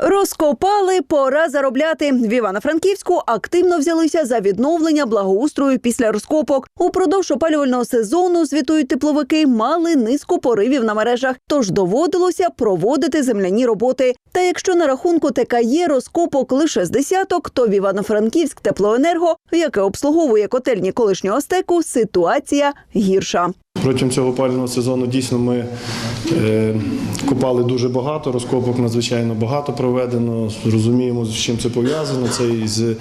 Розкопали, пора заробляти. В Івано-Франківську активно взялися за відновлення благоустрою після розкопок. Упродовж опалювального сезону, звітують тепловики, мали низку поривів на мережах, тож доводилося проводити земляні роботи. Та якщо на рахунку ТКЄ розкопок лише з десяток, то в Івано-Франківськ теплоенерго, яке обслуговує котельні колишнього стеку, ситуація гірша. Протягом цього опалювального сезону дійсно ми купали копали дуже багато, розкопок надзвичайно багато проведено. Розуміємо, з чим це пов'язано. Це і з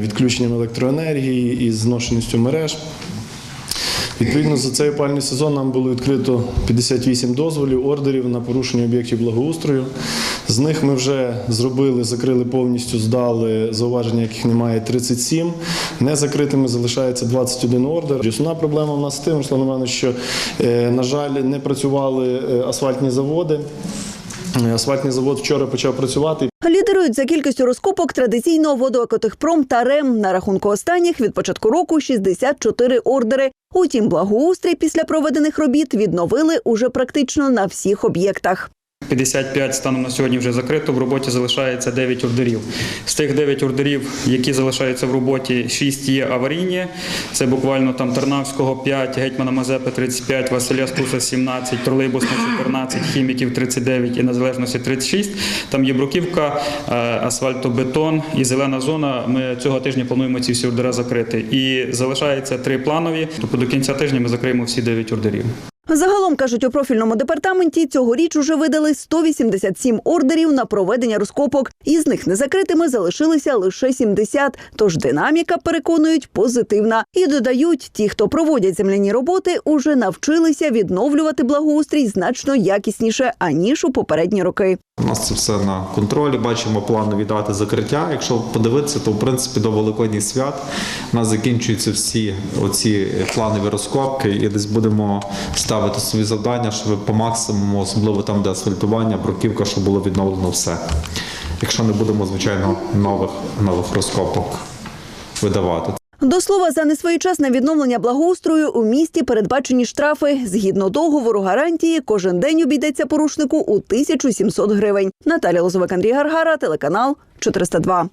відключенням електроенергії, із зношеністю мереж. Відповідно, за цей опальний сезон нам було відкрито 58 дозволів, ордерів на порушення об'єктів благоустрою. З них ми вже зробили, закрили повністю, здали зауваження, яких немає 37. Незакритими залишається 21 ордер. Основна проблема в нас з тим, Руслан Іванович, що, е, на жаль, не працювали е, асфальтні заводи. Е, Асфальтний завод вчора почав працювати. Лідерують за кількістю розкопок традиційно водоекотехпром та РЕМ. На рахунку останніх від початку року 64 ордери. Утім, благоустрій після проведених робіт відновили уже практично на всіх об'єктах. 55 станом на сьогодні вже закрито. В роботі залишається 9 ордерів. З тих 9 ордерів, які залишаються в роботі, 6 є аварійні. Це буквально там Тарнавського 5, Гетьмана Мазепи 35, Василя Стуса 17, Тролейбусна 14, хіміків 39 і незалежності 36. Там є бруківка, е, асфальтобетон і зелена зона. Ми цього тижня плануємо ці всі ордери закрити. І залишається три планові. Тобто до кінця тижня ми закриємо всі 9 ордерів. Загалом кажуть у профільному департаменті, цьогоріч уже видали 187 ордерів на проведення розкопок. Із них незакритими залишилися лише 70. Тож динаміка переконують позитивна. І додають, ті, хто проводять земляні роботи, уже навчилися відновлювати благоустрій значно якісніше аніж у попередні роки. У нас це все на контролі. Бачимо планові дати закриття. Якщо подивитися, то в принципі до Великодніх свят у нас закінчуються всі оці планові розкопки, і десь будемо ставити собі завдання, щоб по максимуму, особливо там, де асфальтування, бруківка, щоб було відновлено все. Якщо не будемо, звичайно, нових нових розкопок видавати. До слова, за несвоєчасне відновлення благоустрою у місті передбачені штрафи. Згідно договору гарантії, кожен день обійдеться порушнику у 1700 гривень. Наталя Лозовик, Андрій Гаргара, телеканал 402.